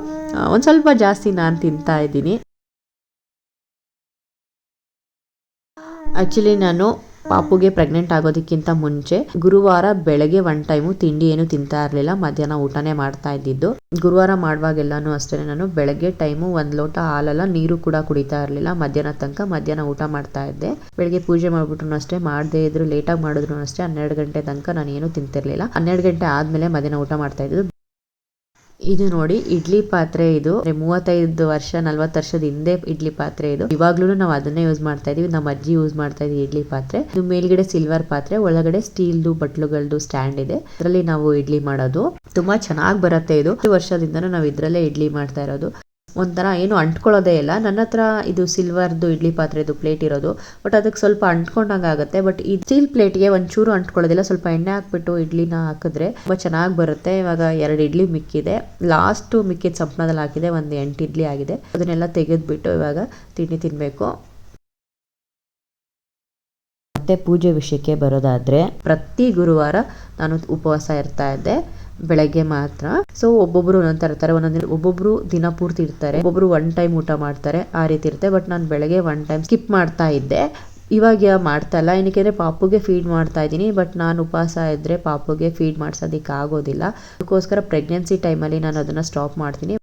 [SPEAKER 1] ಒಂದು ಸ್ವಲ್ಪ ಜಾಸ್ತಿ ನಾನು ತಿಂತಾ ಇದ್ದೀನಿ. ಆ್ಯಕ್ಚುಲಿ ನಾನು ಪಾಪುಗೆ ಪ್ರೆಗ್ನೆಂಟ್ ಆಗೋದಕ್ಕಿಂತ ಮುಂಚೆ ಗುರುವಾರ ಬೆಳಗ್ಗೆ ಒನ್ ಟೈಮು ತಿಂಡಿ ಏನು ತಿಂತಾ ಇರಲಿಲ್ಲ, ಮಧ್ಯಾಹ್ನ ಊಟನೇ ಮಾಡ್ತಾ ಇದ್ದಿದ್ದು. ಗುರುವಾರ ಮಾಡುವಾಗೆಲ್ಲನೂ ಅಷ್ಟೇ ನಾನು ಬೆಳಗ್ಗೆ ಟೈಮು ಒಂದು ಲೋಟ ಹಾಲೆಲ್ಲ, ನೀರು ಕೂಡ ಕುಡಿತಾ ಇರಲಿಲ್ಲ, ಮಧ್ಯಾಹ್ನ ತನಕ ಮಧ್ಯಾಹ್ನ ಊಟ ಮಾಡ್ತಾ ಇದ್ದೆ. ಬೆಳಗ್ಗೆ ಪೂಜೆ ಮಾಡ್ಬಿಟ್ರು ಅಷ್ಟೇ, ಮಾಡದೇ ಇದ್ರು ಲೇಟಾಗಿ ಮಾಡಿದ್ರು ಅಷ್ಟೇ, ಹನ್ನೆರಡು ಗಂಟೆ ತನಕ ನಾನು ಏನು ತಿಂತಿರಲಿಲ್ಲ. ಹನ್ನೆರಡು ಗಂಟೆ ಆದಮೇಲೆ ಮಧ್ಯಾಹ್ನ ಊಟ ಮಾಡ್ತಾ ಇದ್ದು ಇದು ನೋಡಿ, ಇಡ್ಲಿ ಪಾತ್ರೆ ಇದು. ಮೂವತ್ತೈದು ವರ್ಷ, ನಲವತ್ತು ವರ್ಷದ ಹಿಂದೆ ಇಡ್ಲಿ ಪಾತ್ರೆ ಇದು. ಇವಾಗ್ಲೂ ನಾವು ಅದನ್ನೇ ಯೂಸ್ ಮಾಡ್ತಾ ಇದೀವಿ. ನಮ್ಮ ಅಜ್ಜಿ ಯೂಸ್ ಮಾಡ್ತಾ ಇದೀವಿ ಇಡ್ಲಿ ಪಾತ್ರೆ. ಇದು ಮೇಲ್ಗಡೆ ಸಿಲ್ವರ್ ಪಾತ್ರೆ, ಒಳಗಡೆ ಸ್ಟೀಲ್ದು ಬಟ್ಲುಗಳದ್ದು ಸ್ಟ್ಯಾಂಡ್ ಇದೆ. ಅದರಲ್ಲಿ ನಾವು ಇಡ್ಲಿ ಮಾಡೋದು. ತುಂಬಾ ಚೆನ್ನಾಗಿ ಬರುತ್ತೆ ಇದು. ಈ ವರ್ಷದಿಂದನೂ ನಾವು ಇದರಲ್ಲೇ ಇಡ್ಲಿ ಮಾಡ್ತಾ ಇರೋದು. ಒಂಥರ ಏನು ಅಂಟ್ಕೊಳ್ಳೋದೇ ಇಲ್ಲ. ನನ್ನ ಹತ್ರ ಇದು ಸಿಲ್ವರ್ದು ಇಡ್ಲಿ ಪಾತ್ರೆದು ಪ್ಲೇಟ್ ಇರೋದು. ಬಟ್ ಅದಕ್ಕೆ ಸ್ವಲ್ಪ ಅಂಟ್ಕೊಂಡಂಗೆ ಆಗುತ್ತೆ. ಬಟ್ ಈ ಸ್ಟೀಲ್ ಪ್ಲೇಟ್ಗೆ ಒಂಚೂರು ಅಂಟ್ಕೊಳ್ಳೋದಿಲ್ಲ. ಸ್ವಲ್ಪ ಎಣ್ಣೆ ಹಾಕ್ಬಿಟ್ಟು ಇಡ್ಲಿನ ಹಾಕಿದ್ರೆ ತುಂಬ ಚೆನ್ನಾಗಿ ಬರುತ್ತೆ. ಇವಾಗ ಎರಡು ಇಡ್ಲಿ ಮಿಕ್ಕಿದೆ. ಲಾಸ್ಟು ಮಿಕ್ಕಿದ ಸಪ್ನದಲ್ಲಿ ಹಾಕಿದೆ. ಒಂದು ಎಂಟು ಇಡ್ಲಿ ಆಗಿದೆ. ಅದನ್ನೆಲ್ಲ ತೆಗೆದುಬಿಟ್ಟು ಇವಾಗ ತಿಂಡಿ ತಿನ್ನಬೇಕು ಮತ್ತೆ ಪೂಜೆ ವಿಷಯಕ್ಕೆ ಬರೋದಾದರೆ ಪ್ರತಿ ಗುರುವಾರ ನಾನು ಉಪವಾಸ ಇರ್ತಾ ಇದ್ದೆ. ಬೆಳಗ್ಗೆ ಮಾತ್ರ. ಸೊ ಒಬ್ಬೊಬ್ರು ಒಂದೊಂದ್ ತರ ಒಂದೊಂದ್ ದಿನ, ಒಬ್ಬೊಬ್ರು ದಿನ ಪೂರ್ತಿ ಇರ್ತಾರೆ. ಒಬ್ಬೊಬ್ರು ಒನ್ ಟೈಮ್ ಊಟ ಮಾಡ್ತಾರೆ, ಆ ರೀತಿ ಇರುತ್ತೆ. ಬಟ್ ನಾನು ಬೆಳಗ್ಗೆ ಒನ್ ಟೈಮ್ ಸ್ಕಿಪ್ ಮಾಡ್ತಾ ಇದ್ದೆ. ಇವಾಗ ಮಾಡ್ತಾ ಇಲ್ಲ. ಏನಕ್ಕೆ ಪಾಪುಗೆ ಫೀಡ್ ಮಾಡ್ತಾ ಇದ್ದೀನಿ. ಬಟ್ ನಾನು ಉಪವಾಸ ಇದ್ರೆ ಪಾಪುಗೆ ಫೀಡ್ ಮಾಡ್ಸೋದಕ್ಕೆ ಆಗೋದಿಲ್ಲ ಅದಕ್ಕೋಸ್ಕರ ಪ್ರೆಗ್ನೆನ್ಸಿ ಟೈಮಲ್ಲಿ ನಾನು ಅದನ್ನ ಸ್ಟಾಪ್ ಮಾಡ್ತೀನಿ.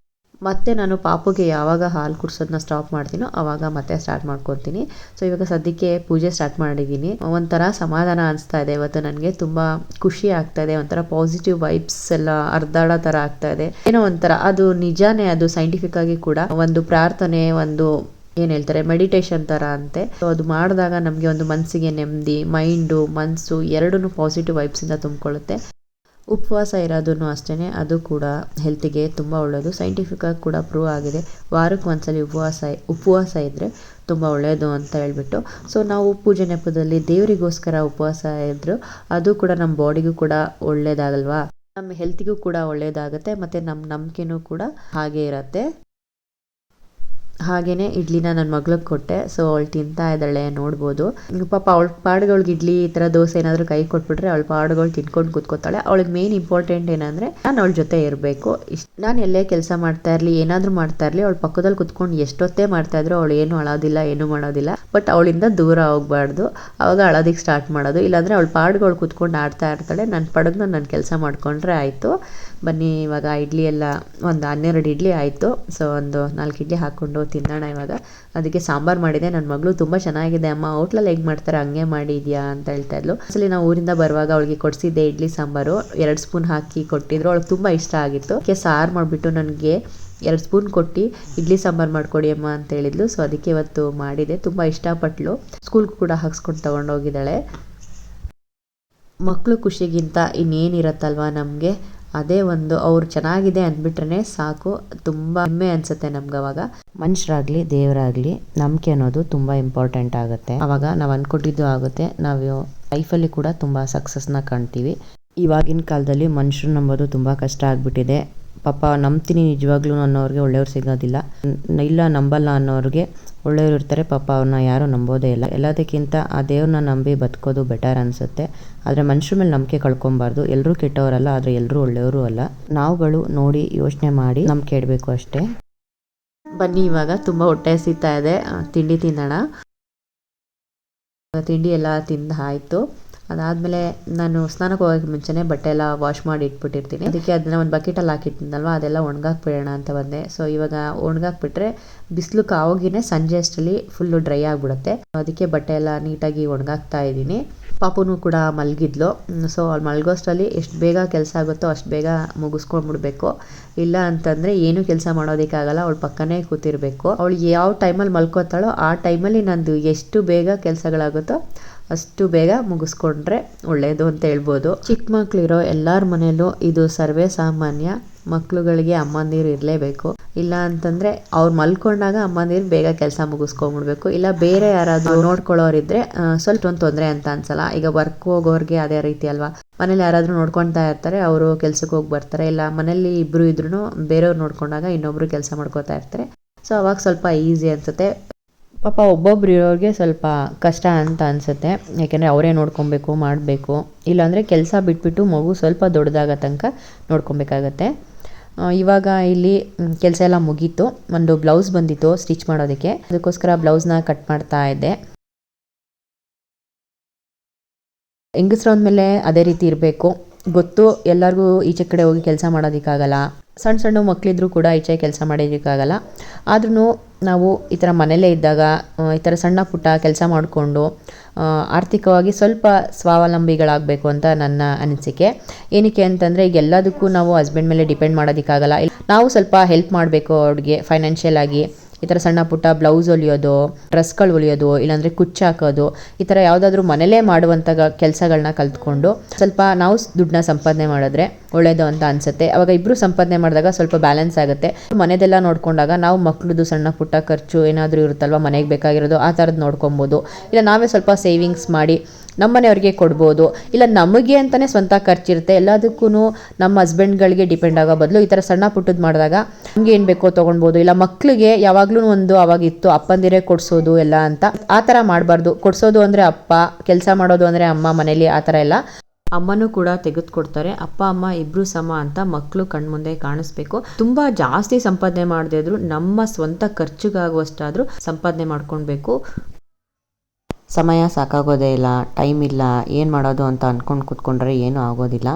[SPEAKER 1] ಮತ್ತೆ ನಾನು ಪಾಪುಗೆ ಯಾವಾಗ ಹಾಲು ಕುಡಿಸೋದನ್ನ ಸ್ಟಾಪ್ ಮಾಡ್ತೀನೋ ಅವಾಗ ಮತ್ತೆ ಸ್ಟಾರ್ಟ್ ಮಾಡ್ಕೊತೀನಿ. ಸೊ ಇವಾಗ ಸದ್ಯಕ್ಕೆ ಪೂಜೆ ಸ್ಟಾರ್ಟ್ ಮಾಡಿದ್ದೀನಿ. ಒಂಥರ ಸಮಾಧಾನ ಅನಿಸ್ತಾ ಇದೆ. ಇವತ್ತು ನನಗೆ ತುಂಬ ಖುಷಿ ಆಗ್ತಾ ಇದೆ. ಒಂಥರ ಪಾಸಿಟಿವ್ ವೈಬ್ಸ್ ಎಲ್ಲ ಅರ್ಧಾಡ ಥರ ಆಗ್ತಾ ಇದೆ. ಏನೋ ಒಂಥರ ಅದು ನಿಜಾನೇ ಅದು ಸೈಂಟಿಫಿಕ್ ಆಗಿ ಕೂಡ ಒಂದು ಪ್ರಾರ್ಥನೆ, ಒಂದು ಏನ್ ಹೇಳ್ತಾರೆ ಮೆಡಿಟೇಷನ್ ತರ ಅಂತೆ. ಸೊ ಅದು ಮಾಡಿದಾಗ ನಮಗೆ ಒಂದು ಮನಸ್ಸಿಗೆ ನೆಮ್ಮದಿ ಮೈಂಡು ಮನಸ್ಸು ಎರಡೂ ಪಾಸಿಟಿವ್ ವೈಬ್ಸ್ ಇಂದ ತುಂಬಿಕೊಳ್ಳುತ್ತೆ. ಉಪವಾಸ ಇರೋದನ್ನು ಅಷ್ಟೇ ಅದು ಕೂಡ ಹೆಲ್ತಿಗೆ ತುಂಬ ಒಳ್ಳೆಯದು ಸೈಂಟಿಫಿಕ್ ಆಗಿ ಕೂಡ ಪ್ರೂವ್ ಆಗಿದೆ. ವಾರಕ್ಕೆ ಒಂದ್ಸಲಿ ಉಪವಾಸ ಉಪವಾಸ ಇದ್ದರೆ ತುಂಬ ಒಳ್ಳೆಯದು ಅಂತ ಹೇಳ್ಬಿಟ್ಟು. ಸೊ ನಾವು ಪೂಜೆ ನೆಪದಲ್ಲಿ ದೇವರಿಗೋಸ್ಕರ ಉಪವಾಸ ಇದ್ದರು ಅದು ಕೂಡ ನಮ್ಮ ಬಾಡಿಗೂ ಕೂಡ ಒಳ್ಳೆಯದಾಗಲ್ವಾ ನಮ್ಮ ಹೆಲ್ತಿಗೂ ಕೂಡ ಒಳ್ಳೆಯದಾಗುತ್ತೆ ಮತ್ತು ನಮ್ಮ ನಂಬಿಕೆನೂ ಕೂಡ ಹಾಗೆ ಇರುತ್ತೆ. ಹಾಗೇನೆ ಇಡ್ಲಿನ ನನ್ನ ಮಗ್ಳಿಗೆ ಕೊಟ್ಟೆ ಸೊ ಅವಳು ತಿಂತಾ ಇದ್ದಾಳೆ, ನೋಡ್ಬೋದು. ಪಾಪ ಅವಳ ಪಾಡುಗಳಿಗೆ ಇಡ್ಲಿ ಈ ಥರ ದೋಸೆ ಏನಾದರೂ ಕೈ ಕೊಟ್ಬಿಟ್ರೆ ಅವಳ ಪಾಡುಗಳು ತಿನ್ಕೊಂಡು ಕೂತ್ಕೋತಾಳೆ. ಅವಳಿಗೆ ಮೇನ್ ಇಂಪಾರ್ಟೆಂಟ್ ಏನಂದರೆ ನಾನು ಅವಳ ಜೊತೆ ಇರಬೇಕು. ಇಷ್ಟು ನಾನು ಎಲ್ಲೇ ಕೆಲಸ ಮಾಡ್ತಾ ಇರಲಿ, ಏನಾದರೂ ಮಾಡ್ತಾ ಇರಲಿ, ಅವಳ ಪಕ್ಕದಲ್ಲಿ ಕುತ್ಕೊಂಡು ಎಷ್ಟೊತ್ತೇ ಮಾಡ್ತಾ ಇದ್ರು ಅವಳು ಏನು ಅಳೋದಿಲ್ಲ, ಏನು ಮಾಡೋದಿಲ್ಲ. ಬಟ್ ಅವಳಿಂದ ದೂರ ಹೋಗ್ಬಾರ್ದು. ಅವಾಗ ಅಳೋದಕ್ಕೆ ಸ್ಟಾರ್ಟ್ ಮಾಡೋದು. ಇಲ್ಲಾಂದರೆ ಅವಳ ಪಾಡುಗಳು ಕುತ್ಕೊಂಡು ಆಡ್ತಾ ಇರ್ತಾಳೆ. ನನ್ನ ಪಡಗ್ನ ನಾನು ಕೆಲಸ ಮಾಡ್ಕೊಂಡ್ರೆ ಆಯಿತು. ಬನ್ನಿ, ಇವಾಗ ಇಡ್ಲಿ ಎಲ್ಲ ಒಂದು ಹನ್ನೆರಡು ಇಡ್ಲಿ ಆಯಿತು. ಸೊ ಒಂದು ನಾಲ್ಕು ಇಡ್ಲಿ ಹಾಕ್ಕೊಂಡು ತಿನ್ನೋಣ ಇವಾಗ. ಅದಕ್ಕೆ ಸಾಂಬಾರು ಮಾಡಿದೆ. ನನ್ನ ಮಗಳು ತುಂಬ ಚೆನ್ನಾಗಿದೆ ಅಮ್ಮ. ಹೋಟ್ಲಲ್ಲಿ ಹೇಗೆ ಮಾಡ್ತಾರೆ, ಹಂಗೆ ಮಾಡಿದ್ಯಾ ಅಂತ ಹೇಳ್ತಾ ಇದ್ಲು. ಅಸಲಿ ನಾವು ಊರಿಂದ ಬರುವಾಗ ಅವಳಿಗೆ ಕೊಡಿಸಿದ್ದೆ ಇಡ್ಲಿ ಸಾಂಬಾರು. ಎರಡು ಸ್ಪೂನ್ ಹಾಕಿ ಕೊಟ್ಟಿದ್ರು. ಅವಳಿಗೆ ತುಂಬ ಇಷ್ಟ ಆಗಿತ್ತು. ಅದಕ್ಕೆ ಸಾರು ಮಾಡಿಬಿಟ್ಟು ನನಗೆ ಎರಡು ಸ್ಪೂನ್ ಕೊಟ್ಟು ಇಡ್ಲಿ ಸಾಂಬಾರು ಮಾಡ್ಕೊಡಿ ಅಮ್ಮ ಅಂತ ಹೇಳಿದ್ಲು. ಸೊ ಅದಕ್ಕೆ ಇವತ್ತು ಮಾಡಿದೆ. ತುಂಬ ಇಷ್ಟಪಟ್ಲು. ಸ್ಕೂಲ್ಗೆ ಕೂಡ ಹಾಕ್ಸ್ಕೊಂಡು ತೊಗೊಂಡೋಗಿದ್ದಾಳೆ. ಮಕ್ಕಳು ಖುಷಿಗಿಂತ ಇನ್ನೇನಿರತ್ತಲ್ವ ನಮಗೆ? ಅದೇ ಒಂದು ಅವ್ರು ಚೆನ್ನಾಗಿದೆ ಅಂದ್ಬಿಟ್ರೆ ಸಾಕು. ತುಂಬ ಹೆಮ್ಮೆ ಅನ್ಸುತ್ತೆ ನಮ್ಗೆ ಅವಾಗ. ಮನುಷ್ಯರಾಗ್ಲಿ ದೇವರಾಗ್ಲಿ ನಂಬಿಕೆ ಅನ್ನೋದು ತುಂಬ ಇಂಪಾರ್ಟೆಂಟ್ ಆಗುತ್ತೆ. ಅವಾಗ ನಾವು ಅನ್ಕೊಟ್ಟಿದ್ದು ಆಗುತ್ತೆ. ನಾವು ಲೈಫಲ್ಲಿ ಕೂಡ ತುಂಬ ಸಕ್ಸಸ್ನ ಕಾಣ್ತೀವಿ. ಇವಾಗಿನ ಕಾಲದಲ್ಲಿ ಮನುಷ್ಯರು ನಂಬೋದು ತುಂಬ ಕಷ್ಟ ಆಗ್ಬಿಟ್ಟಿದೆ. ಪಾಪ ನಂಬ್ತೀನಿ ನಿಜವಾಗ್ಲೂ ಅನ್ನೋರಿಗೆ ಒಳ್ಳೆಯವ್ರು ಸಿಗೋದಿಲ್ಲ. ಇಲ್ಲ ನಂಬಲ್ಲ ಅನ್ನೋರಿಗೆ ಒಳ್ಳೆಯವ್ರು ಇರ್ತಾರೆ, ಪಾಪ ಅವ್ರನ್ನ ಯಾರೂ ನಂಬೋದೇ ಇಲ್ಲ. ಎಲ್ಲದಕ್ಕಿಂತ ಆ ದೇವ್ರನ್ನ ನಂಬಿ ಬದುಕೋದು ಬೆಟರ್ ಅನಿಸುತ್ತೆ. ಆದರೆ ಮನುಷ್ಯರ ಮೇಲೆ ನಂಬಿಕೆ ಕಳ್ಕೊಬಾರ್ದು ಎಲ್ಲರೂ ಕೆಟ್ಟವರಲ್ಲ, ಆದರೆ ಎಲ್ಲರೂ ಒಳ್ಳೆಯವರು ಅಲ್ಲ. ನಾವುಗಳು ನೋಡಿ, ಯೋಚನೆ ಮಾಡಿ ನಂಬಿಕೆ ಇಡಬೇಕು ಅಷ್ಟೇ. ಬನ್ನಿ, ಇವಾಗ ತುಂಬ ಹೊಟ್ಟೆ ಹಸಿತಾ ಇದೆ. ತಿಂಡಿ ತಿನ್ನೋಣ. ತಿಂಡಿ ಎಲ್ಲ ತಿಂದು ಆಯಿತು ಅದಾದಮೇಲೆ ನಾನು ಸ್ನಾನಕ್ಕೆ ಹೋಗೋಕ್ಕೆ ಮುಂಚೆನೇ ಬಟ್ಟೆ ಎಲ್ಲ ವಾಶ್ ಮಾಡಿ ಇಟ್ಬಿಟ್ಟಿರ್ತೀನಿ. ಅದಕ್ಕೆ ಅದನ್ನ ಒಂದು ಬಕೆಟಲ್ಲಿ ಹಾಕಿಟ್ಟಿದ್ದಲ್ವ ಅದೆಲ್ಲ ಒಣಗಾಕ್ಬಿಡೋಣ ಅಂತ ಬಂದೆ. ಸೊ ಇವಾಗ ಒಣಗಾಕ್ಬಿಟ್ರೆ ಬಿಸಿಲು ಕಾವೋಗಿನೇ ಸಂಜೆ ಅಷ್ಟರಲ್ಲಿ ಫುಲ್ಲು ಡ್ರೈ ಆಗಿಬಿಡುತ್ತೆ. ಅದಕ್ಕೆ ಬಟ್ಟೆ ಎಲ್ಲ ನೀಟಾಗಿ ಒಣಗಾಕ್ತಾ ಇದ್ದೀನಿ. ಪಾಪುನು ಕೂಡ ಮಲಗಿದ್ಲು. ಸೊ ಅವ್ಳು ಮಲಗೋಷ್ಟರಲ್ಲಿ ಎಷ್ಟು ಬೇಗ ಕೆಲಸ ಆಗುತ್ತೋ ಅಷ್ಟು ಬೇಗ ಮುಗಿಸ್ಕೊಂಡ್ಬಿಡ್ಬೇಕು ಇಲ್ಲ ಅಂತಂದರೆ ಏನೂ ಕೆಲಸ ಮಾಡೋದಕ್ಕಾಗಲ್ಲ, ಅವಳು ಪಕ್ಕನೇ ಕೂತಿರ್ಬೇಕು. ಅವಳು ಯಾವ ಟೈಮಲ್ಲಿ ಮಲ್ಕೋತಾಳೋ ಆ ಟೈಮಲ್ಲಿ ನಂದು ಎಷ್ಟು ಬೇಗ ಕೆಲಸಗಳಾಗುತ್ತೋ ಅಷ್ಟು ಬೇಗ ಮುಗಿಸ್ಕೊಂಡ್ರೆ ಒಳ್ಳೆಯದು ಅಂತ ಹೇಳ್ಬೋದು. ಚಿಕ್ಕ ಮಕ್ಕಳಿರೋ ಎಲ್ಲರ ಮನೆಯಲ್ಲೂ ಇದು ಸರ್ವೇ ಸಾಮಾನ್ಯ. ಮಕ್ಳುಗಳಿಗೆ ನೀರು ಇರಲೇಬೇಕು. ಇಲ್ಲ ಅಂತಂದರೆ ಅವ್ರು ಮಲ್ಕೊಂಡಾಗ ಅಮ್ಮ ನೀರು ಬೇಗ ಕೆಲಸ ಮುಗಿಸ್ಕೊಂಡ್ಬಿಡ್ಬೇಕು ಇಲ್ಲ ಬೇರೆ ಯಾರಾದರೂ ನೋಡ್ಕೊಳ್ಳೋರಿದ್ರೆ ಸ್ವಲ್ಪ ಒಂದು ತೊಂದರೆ ಅಂತ ಅನ್ಸಲ್ಲ. ಈಗ ವರ್ಕ್ ಹೋಗೋರಿಗೆ ಅದೇ ರೀತಿ ಅಲ್ವಾ? ಮನೇಲಿ ಯಾರಾದರೂ ನೋಡ್ಕೊತಾ ಇರ್ತಾರೆ, ಅವರು ಕೆಲ್ಸಕ್ಕೆ ಹೋಗಿ ಬರ್ತಾರೆ. ಇಲ್ಲ ಮನೇಲಿ ಇಬ್ಬರು ಇದ್ರೂ ಬೇರೆಯವ್ರು ನೋಡ್ಕೊಂಡಾಗ ಇನ್ನೊಬ್ರು ಕೆಲಸ ಮಾಡ್ಕೋತಾ ಇರ್ತಾರೆ. ಸೊ ಅವಾಗ ಸ್ವಲ್ಪ ಈಸಿ ಅನ್ಸುತ್ತೆ. ಪಾಪ ಒಬ್ಬೊಬ್ರು ಇರೋರಿಗೆ ಸ್ವಲ್ಪ ಕಷ್ಟ ಅಂತ ಅನಿಸುತ್ತೆ. ಯಾಕೆಂದರೆ ಅವರೇ ನೋಡ್ಕೊಬೇಕು, ಮಾಡಬೇಕು. ಇಲ್ಲಾಂದರೆ ಕೆಲಸ ಬಿಟ್ಬಿಟ್ಟು ಮಗು ಸ್ವಲ್ಪ ದೊಡ್ಡದಾಗೋ ತನಕ ನೋಡ್ಕೊಬೇಕಾಗತ್ತೆ. ಇವಾಗ ಇಲ್ಲಿ ಕೆಲಸ ಎಲ್ಲ ಮುಗೀತು. ಒಂದು ಬ್ಲೌಸ್ ಬಂದಿತ್ತು ಸ್ಟಿಚ್ ಮಾಡೋದಕ್ಕೆ. ಅದಕ್ಕೋಸ್ಕರ ಬ್ಲೌಸ್ನ ಕಟ್ ಮಾಡ್ತಾ ಇದ್ದೆ. ಹೆಂಗಸ್ರು ಅಂದಮೇಲೆ ಅದೇ ರೀತಿ ಇರಬೇಕು. ಗೊತ್ತು, ಎಲ್ಲರಿಗೂ ಈಚೆ ಕಡೆ ಹೋಗಿ ಕೆಲಸ ಮಾಡೋದಕ್ಕಾಗಲ್ಲ. ಸಣ್ಣ ಸಣ್ಣ ಮಕ್ಕಳಿದ್ರು ಕೂಡ ಈಚೆ ಕೆಲಸ ಮಾಡೋದಕ್ಕಾಗಲ್ಲ ಆದ್ರೂ ನಾವು ಈ ಥರ ಮನೆಯಲ್ಲೇ ಇದ್ದಾಗ ಈ ಥರ ಸಣ್ಣ ಪುಟ್ಟ ಕೆಲಸ ಮಾಡಿಕೊಂಡು ಆರ್ಥಿಕವಾಗಿ ಸ್ವಲ್ಪ ಸ್ವಾವಲಂಬಿಗಳಾಗಬೇಕು ಅಂತ ನನ್ನ ಅನಿಸಿಕೆ. ಏನಕ್ಕೆ ಅಂತಂದರೆ, ಈಗ ಎಲ್ಲದಕ್ಕೂ ನಾವು ಹಸ್ಬೆಂಡ್ ಮೇಲೆ ಡಿಪೆಂಡ್ ಮಾಡೋದಕ್ಕಾಗಲ್ಲ. ನಾವು ಸ್ವಲ್ಪ ಹೆಲ್ಪ್ ಮಾಡಬೇಕು ಅವ್ರಿಗೆ ಫೈನಾನ್ಷಿಯಲ್ ಆಗಿ. ಈ ಥರ ಸಣ್ಣ ಪುಟ್ಟ ಬ್ಲೌಸ್ ಹೊಲಿಯೋದು, ಡ್ರೆಸ್ಗಳು ಹೊಲಿಯೋದು, ಇಲ್ಲಾಂದರೆ ಕುಚ್ಚು ಹಾಕೋದು, ಈ ಥರ ಯಾವುದಾದ್ರೂ ಮನೇಲೇ ಮಾಡುವಂಥ ಕೆಲಸಗಳನ್ನ ಕಲ್ತ್ಕೊಂಡು ಸ್ವಲ್ಪ ನಾವು ದುಡ್ಡನ್ನ ಸಂಪಾದನೆ ಮಾಡಿದ್ರೆ ಒಳ್ಳೆಯದು ಅಂತ ಅನಿಸುತ್ತೆ. ಅವಾಗ ಇಬ್ಬರು ಸಂಪಾದನೆ ಮಾಡಿದಾಗ ಸ್ವಲ್ಪ ಬ್ಯಾಲೆನ್ಸ್ ಆಗುತ್ತೆ. ಮನೆದೆಲ್ಲ ನೋಡ್ಕೊಂಡಾಗ ನಾವು ಮಕ್ಕಳದು ಸಣ್ಣ ಪುಟ್ಟ ಖರ್ಚು ಏನಾದರೂ ಇರುತ್ತಲ್ವ ಮನೆಗೆ ಬೇಕಾಗಿರೋದು ಆ ಥರದ್ದು ನೋಡ್ಕೊಬೋದು. ಇಲ್ಲ ನಾವೇ ಸ್ವಲ್ಪ ಸೇವಿಂಗ್ಸ್ ಮಾಡಿ ನಮ್ಮ ಮನೆಯವ್ರಿಗೆ ಕೊಡ್ಬೋದು. ಇಲ್ಲ, ನಮಗೆ ಅಂತಲೇ ಸ್ವಂತ ಖರ್ಚಿರುತ್ತೆ. ಎಲ್ಲದಕ್ಕೂ ನಮ್ಮ ಹಸ್ಬೆಂಡ್ಗಳಿಗೆ ಡಿಪೆಂಡ್ ಆಗೋ ಬದಲು ಈ ಥರ ಸಣ್ಣ ಪುಟ್ಟದ್ದು ಮಾಡಿದಾಗ ನಮಗೆ ಏನು ಬೇಕೋ ತೊಗೊಳ್ಬೋದು. ಇಲ್ಲ ಮಕ್ಕಳಿಗೆ ಯಾವಾಗಲೂ ಒಂದು ಅವಾಗಿತ್ತು ಅಪ್ಪಂದಿರೇ ಕೊಡಿಸೋದು ಎಲ್ಲ ಅಂತ. ಆ ಥರ ಮಾಡಬಾರ್ದು. ಕೊಡಿಸೋದು ಅಂದರೆ ಅಪ್ಪ, ಕೆಲಸ ಮಾಡೋದು ಅಂದರೆ ಅಮ್ಮ, ಮನೇಲಿ ಆ ಥರ ಎಲ್ಲ. ಅಮ್ಮನೂ ಕೂಡ ತೆಗೆದುಕೊಡ್ತಾರೆ. ಅಪ್ಪ, ಅಮ್ಮ ಇಬ್ರು ಸಮ ಅಂತ ಮಕ್ಕಳು ಕಣ್ಮುಂದೆ ಕಾಣಿಸ್ಬೇಕು. ತುಂಬಾ ಜಾಸ್ತಿ ಸಂಪಾದನೆ ಮಾಡದೇ ಇದ್ರು ನಮ್ಮ ಸ್ವಂತ ಖರ್ಚಿಗಾಗುವಷ್ಟಾದರೂ ಸಂಪಾದನೆ ಮಾಡ್ಕೊಳ್ಬೇಕು. ಸಮಯ ಸಾಕಾಗೋದೇ ಇಲ್ಲ, ಟೈಮ್ ಇಲ್ಲ, ಏನು ಮಾಡೋದು ಅಂತ ಅಂದ್ಕೊಂಡು ಕೂತ್ಕೊಂಡ್ರೆ ಏನೂ ಆಗೋದಿಲ್ಲ.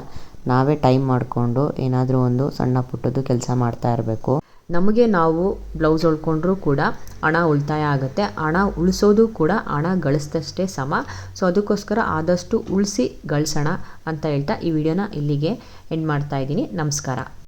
[SPEAKER 1] ನಾವೇ ಟೈಮ್ ಮಾಡಿಕೊಂಡು ಏನಾದರೂ ಒಂದು ಸಣ್ಣ ಪುಟ್ಟದ್ದು ಕೆಲಸ ಮಾಡ್ತಾ ಇರಬೇಕು. ನಮಗೆ ನಾವು ಬ್ಲೌಸ್ ಹೊಲ್ಕೊಂಡ್ರೂ ಕೂಡ ಹಣ ಉಳಿತಾಯ ಆಗುತ್ತೆ. ಹಣ ಉಳಿಸೋದು ಕೂಡ ಹಣ ಗಳಿಸಿದಷ್ಟೇ ಸಮ. ಸೊ, ಅದಕ್ಕೋಸ್ಕರ ಆದಷ್ಟು ಉಳಿಸಿ ಗಳಿಸೋಣ ಅಂತ ಹೇಳ್ತಾ ಈ ವಿಡಿಯೋನ ಇಲ್ಲಿಗೆ ಎಂಡ್ ಮಾಡ್ತಾ ಇದ್ದೀನಿ. ನಮಸ್ಕಾರ.